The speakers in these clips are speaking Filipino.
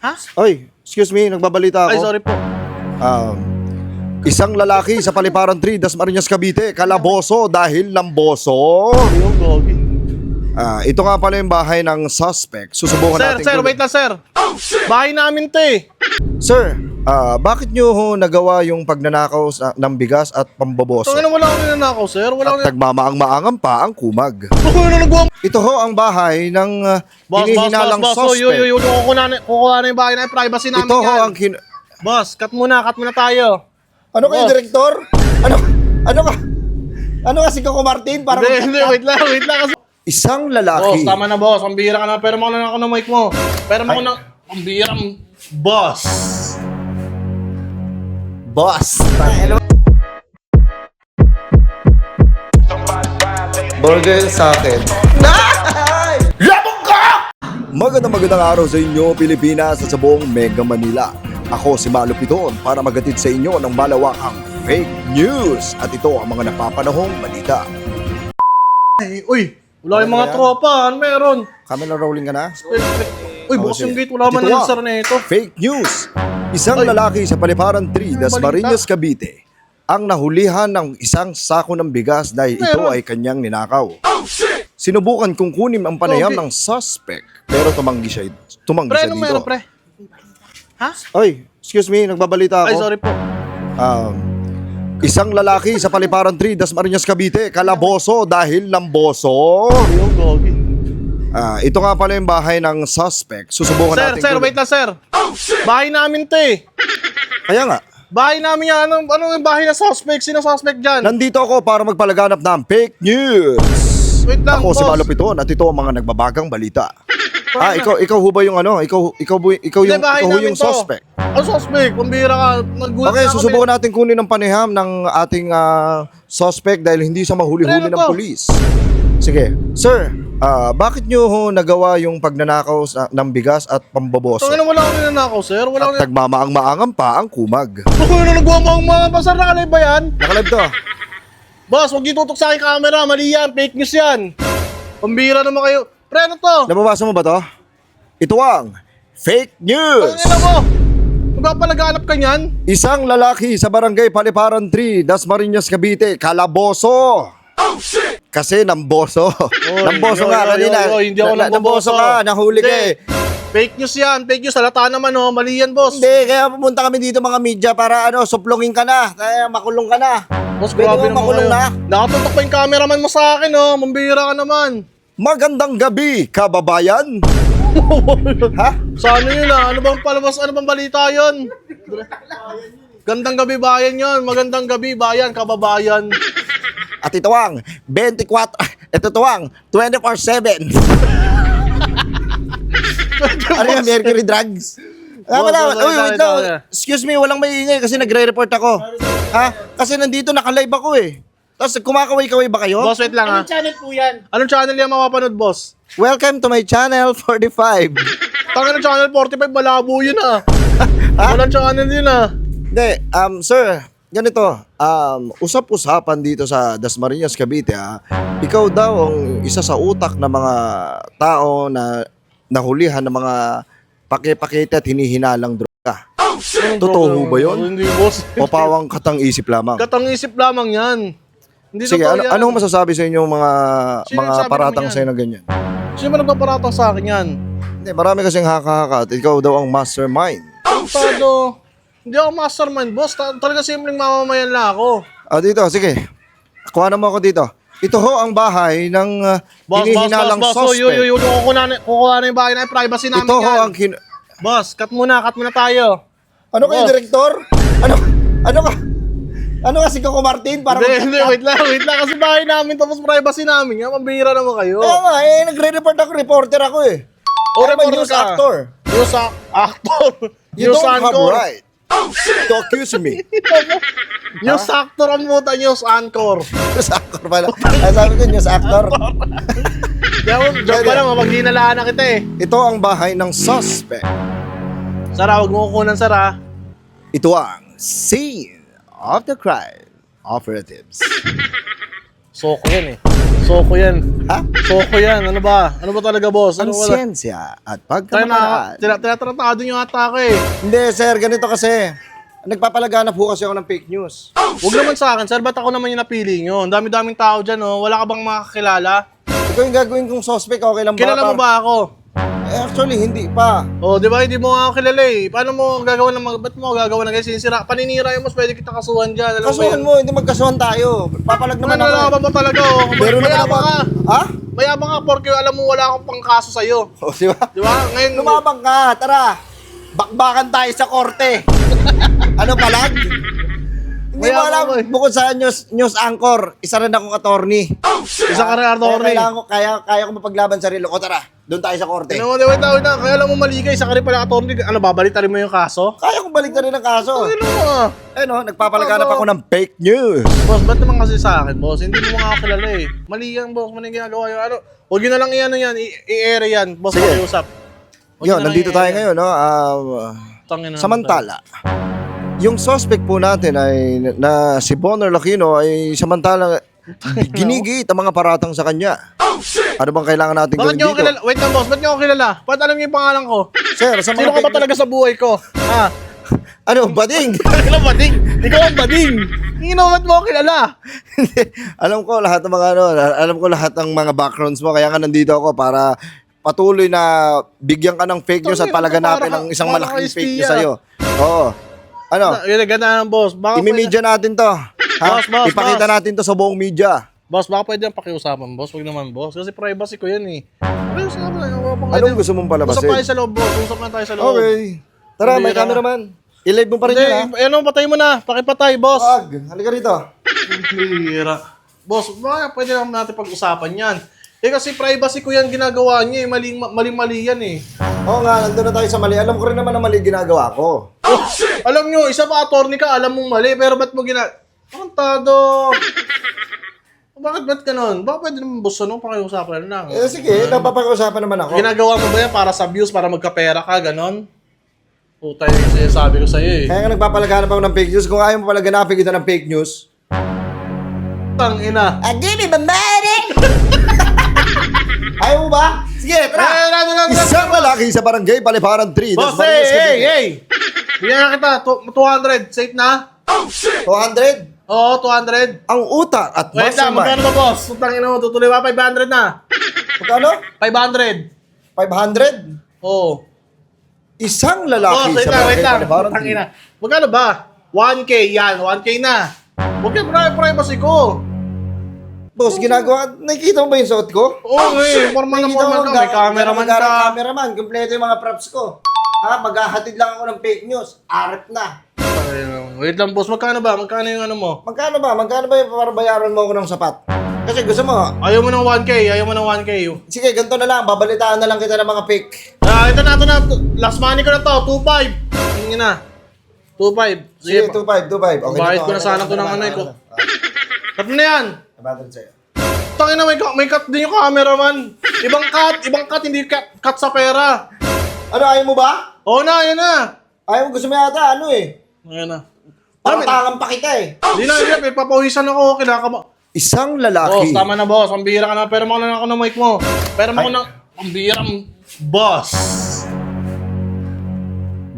Ha? Oy, excuse me, nagbabalita ako. Ay, sorry po. Um, isang lalaki sa Paliparan 3, Dasmariñas, Cavite, kalaboso dahil lamboso. Yung gogi. Ah, ito nga pala yung bahay ng suspect. Susubukan Sir, natin. sir, kung- wait lang, sir. Bahay namin to eh. Sir, ah, bakit nyo ho nagawa yung pagnanakaw sa, ng bigas at pamboboso? So, ano wala akong ninanakaw, sir? Wala akong At nagmamaang-maangang pa ang kumag. Na. Ito ho ang bahay ng uh, Boss, boss, boss, hinihinalang boss. So, suspect. yun, yun, yun. Kukuha na, kukuha na yung bahay na yung privacy namin Ito ho yan. ang kin- Boss, cut muna, cut muna tayo. Ano kayo, Boss. direktor? Ano? Ano ka? Ano ka si Coco Martin? Para Hindi, hindi, wait lang, wait lang. Kasi... Isang Boss, lalaki. tama na, boss. Pambira ka na. Pero mo na ako ng mic mo. Pero mo ng... Pambira, boss. Boss. Burger sa akin. Labog ka! Magandang magandang araw sa inyo, Pilipinas at sa buong Mega Manila. Ako si Malo Piton para magatid sa inyo ng malawakang fake news. At ito ang mga napapanahong balita. Ay, uy, wala yung Ano mga yan? tropa. Ano meron? Camera rolling ka na? Uy, Oh, bukas yung gate. Wala man Dito na yung ka. sir na ito. Fake news! Isang Ay. lalaki sa Paliparan 3, Ano Dasmariñas, Cavite, ang nahulihan ng isang sako ng bigas dahil ito ay kanyang ninakaw. Sinubukan kung kunin ang panayam ng suspect pero tumanggi siya, tumanggi Pre, siya ano dito. meron, pre? Ha? Oy, excuse me, nagbabalita ako. Ay, sorry po. Um, isang lalaki sa Paliparan 3, Dasmariñas, Cavite, kalaboso dahil lamboso. Yung gogi. Ah, ito nga pala yung bahay ng suspect. Susubukan Sir, natin. sir, kung- wait lang, sir. Bahay namin to eh. Kaya nga, Bahay namin yan. Anong, anong yung bahay na suspect? Sino suspect dyan? Nandito ako para magpalaganap ng fake news. Wait lang, ako si boss. Malupiton at ito ang mga nagbabagang balita. ah, ikaw ikaw ho ba yung ano? Ikaw ikaw bu- ikaw Hindi, yung bahay ikaw ho namin yung to. suspect. Ano suspect? Pambira ka. Nagulat Okay, na susubukan natin kunin ng paniham ng ating ah, suspect dahil hindi siya mahuli-huli Ano ng to? pulis. Sige. Sir, ah, bakit nyo ho nagawa yung pagnanakaw sa, ng bigas at pamboboso? So, ano wala akong ninanakaw, sir? Wala akong At nagmamaang-maangang pa ang kumag. Ako na nagawa mo ang mga pasar na kalay ba yan? Nakalive to. Boss, huwag niyo tutok sa akin camera. Mali yan. Fake news yan. Pambira naman kayo. Pre, ano to? Nababasa mo ba to? Ito ang fake news. Ang ina mo. Magpapalaganap ka niyan? Isang lalaki sa barangay Paliparan 3, Dasmariñas, Cavite, kalaboso. Kasi namboso. namboso oy, nga oy, kanina. oy, oy, hindi ako Na- namboso ka, nahuli ka eh. Fake news yan. Fake news. Halata naman oh. Mali yan, boss. Hindi, kaya pumunta kami dito mga media para ano, suplungin ka na. Kaya makulong ka na. Boss, Pwede grabe mo naman makulong kayo. na. Nakatutok pa yung cameraman mo sa akin, oh. Mambira ka naman. Magandang gabi, kababayan. ha? Sa ano yun, ah? Ano bang palabas? Ano bang balita yun? Gandang gabi bayan yon. Magandang gabi bayan, kababayan. At ito ang 24, ito to ang 24-7. ano yung Mercury Drugs? Ah, wala, boss, uy, wait lang. Excuse me, walang maingay kasi nagre-report ako. Ha? Kasi nandito naka-live ako eh. Tapos kumakaway-kaway ba kayo? Boss, wait lang, ha? channel po yan? Anong channel yan mapapanood, boss? Welcome to my channel 45. Tanga ng channel 45, malabo yun, ah. Walang channel yun, ah. Hindi, um, sir, ganito, um, usap-usapan dito sa Dasmariñas, Cavite, ha? Ikaw daw ang isa sa utak ng mga tao na nahulihan ng mga pake-pakete at hinihinalang droga. Totoo ho ba yun? Hindi, boss. O pawang katang isip lamang? Katang isip lamang yan. Hindi Sige, ano, yan. anong masasabi sa inyo mga Sino mga nagsabi paratang naman yan? sa'yo na ganyan? Sino ba nagpaparatang sa akin yan? Hindi, marami kasing haka-haka at ikaw daw ang mastermind. Todo. Hindi ako mastermind, boss. Ta- talaga simpleng mamamayan lang ako. Ah, dito, sige. Kuha na mo ako dito. Ito ho ang bahay ng uh, Boss, boss, boss, hinihinalang boss. Oh, suspect. yun, yun, yun. Kukuha na, kukuha na yung bahay na yung privacy namin Ito ho yan. ang kin- Boss, cut muna, cut muna tayo. Ano kayo, Boss. direktor? Ano? Ano ka? Ano ka si Coco Martin? Para Hindi, hindi, wait lang, wait lang. Kasi bahay namin, tapos privacy namin. Yan, mambihira naman kayo. Kaya nga, eh, nagre-report ako, reporter ako eh. O, Ano ba, reporter news ka? actor? News ac- actor. You news don't have anchor. right to accuse me. News actor ang puta, news anchor. news actor pala. Ay, sabi ko, news actor. Kaya joke pa lang, mapag hinalaan na kita eh. Ito ang bahay ng suspect. Sara, huwag mo kukunan, Sara. Ito ang scene of the crime operatives. Soko yan eh. Soko yan. Ha? Soko yan. Ano ba? Ano ba talaga, boss? Ang Ano siyensya at pagkamalaan. tina- tinatratado nyo ata ako eh. Hindi, sir, ganito kasi. Nagpapalaganap po kasi ako ng fake news. Huwag naman sa akin, sir. Ba't ako naman yung napili nyo? Ang dami-daming tao dyan, oh. Wala ka bang makakilala? Ikaw yung gagawin kong suspect, okay lang ba? Kilala mo ba ako? Eh, actually, hindi pa. Oh, di ba? Hindi mo nga ako kilala eh. Paano mo gagawa ng mga... Ba't mo gagawa ng ganyan? Sinisira. Paninira yung mas pwede kita kasuhan dyan. Alam Kasuhan mo hindi magkasuhan tayo. Papalag naman Ano ako. na ba talaga, oh? Meron naman ako. Ka. Ha? Mayabang ka porque alam mo wala akong pangkaso sa'yo. O, di ba? Di ba? Ngayon... Lumabang ka, tara. Bakbakan tayo sa korte. ano palag? Hindi mo alam, mo eh. bukod sa news, news anchor, isa rin akong attorney. Isa ka rin, Kaya attorney. kailangan ko, kaya, kaya ko mapaglaban sarili ko. Tara, doon tayo sa korte. Ano mo, wait na, wait na. Kaya alam mo mali ka, isa ka rin pala attorney. Ano, babalitarin mo yung kaso? Kaya kong balik na rin ang kaso. Ano mo ah? Eh no, nagpapalaganap ako ng fake news. Boss, ba't naman kasi sa akin, boss? Hindi mo nga ako kilala eh. Mali yan, boss. Mali yung ginagawa ano. Huwag yun na lang i-ano yan, i- i-air yan. Boss, Sige. pakiusap. Huwag Yun, nandito tayo ngayon, no? Um, Tangin na. samantala, yung suspect po natin ay na si Bonner Lacino ay samantala ginigit ang mga paratang sa kanya. Ano bang kailangan natin Bakit gawin ako dito? kilala? Wait lang, boss. Ba't nyo ako kilala? Ba't alam niyo yung pangalan ko? Sir, sa mga Sino ka ba talaga sa buhay ko? Ha? Ano, bading? Ikaw ang bading. Ikaw ang bading. Hindi ba't mo ako kilala? alam ko lahat ng mga ano, alam ko lahat ng mga backgrounds mo kaya nga nandito ako para patuloy na bigyan ka ng fake news at palaganapin para ng ka- isang malaking fake news sa'yo. Oo. Ano? Yun, ganda ng boss. Baka Imimedya natin to. Ha? Boss, boss, Ipakita boss. natin to sa buong media. Boss, baka pwede yung pakiusapan, boss. Huwag naman, boss. Kasi privacy ko yan eh. Pakiusapan lang. Anong gusto mong Usap tayo palabasin? sa loob, boss. Usap na tayo sa loob. Okay. Tara, may Pambira ka. cameraman. I-live mo pa rin Hindi, yun, ha? ano, patay mo na. Pakipatay, boss. Wag, halika rito. Hira. Boss, baka pwede naman natin pag-usapan yan. Eh kasi privacy ko yan ginagawa niya eh. Maling, maling-mali yan eh. Oo nga, nandun na tayo sa mali. Alam ko rin naman na mali ginagawa ko. Oh, alam nyo, isa pa attorney ka, alam mong mali, pero ba't mo gina... Tantado! Bakit ba't ganun? Baka pwede naman boss, ano, pakiusapan lang. Eh, sige, napapag-usapan naman ako. Ginagawa mo ba yan para sa views, para magkapera ka, ganon? Puta yung sinasabi ko sa'yo eh. Kaya nga nagpapalaganap ako ng fake news. Kung ayaw mo palaganapin kita ng fake news, Tang ina. Ah, give me the money! Ayaw mo ba? Sige, Eh, tara! ano, Isang lalaki sa barangay, Paliparan 3. Boss, hey, hey, hey! Bigyan na kita, tu- 200, safe na? 200. Oo, 200. Ang utak at Wait lang, magkano mastermind. ba boss? Putang ina mo, tutuloy ba? 500 na. Magkano? 500. 500? Oo. Isang Boss, lalaki wait sa lang, wait barangay, lang. Paliparan Putang 3. ina. Magkano ba? 1K, yan, 1K na. Huwag yan, privacy ko. Boss, ginagawa, nakikita mo ba yung suot ko? Oo, eh, formal na Nakikita formal mo, ka. May cameraman ka. cameraman, kumpleto yung mga props ko. Ha, maghahatid lang ako ng fake news. Arep na. Ayun, Wait lang, boss. Magkano ba? Magkano yung ano mo? Magkano ba? Magkano ba yung para bayaran mo ako ng sapat? Kasi gusto mo, Ayaw mo ng 1K, ayaw mo ng 1K. sige, ganito na lang, babalitaan na lang kita ng mga fake. Ah, ito na, ito na. Last money ko na to, 2.5. Tingin na. 2.5. Sige, Sige, 2.5, 2.5. Okay Bayad ko na sana to ng ano eh, ko. na. Ah, Tatlo na yan. Nabatid sa'yo. Tangin na, may, ka- may cut din yung cameraman. Ibang cut, ibang cut, hindi cut, cut sa pera. Ano, ayaw mo ba? Oo na, yan na. Ayaw mo, gusto mo yata, ano eh. Ayan na. Patangan pa kita eh. Hindi na, hindi na, may papawisan ako, kinakaba. Isang Boss, lalaki. tama na boss, pambira ka na, pero mo na ako ng mic mo. Pero mo ng, pambira, boss.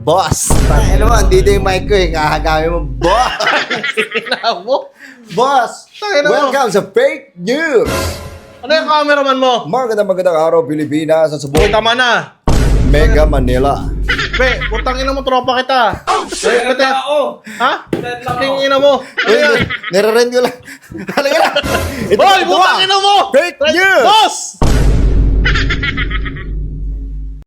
Boss. Ano mo, andito yung mic ko eh. Kakagami mo, boss. Mo. boss. Mo. Welcome sa fake news. Ano yung cameraman mo? Magandang magandang araw, Pilipinas. Sa buong tama na. Mega Manila. Be, putang ina mo, tropa kita. Be, Ang pati- tao. ha? Saking ina mo. Ano Uy, nire-rent ko lang. Halika na! Ito, Hoy, ito putang ina mo! Fake news! Boss!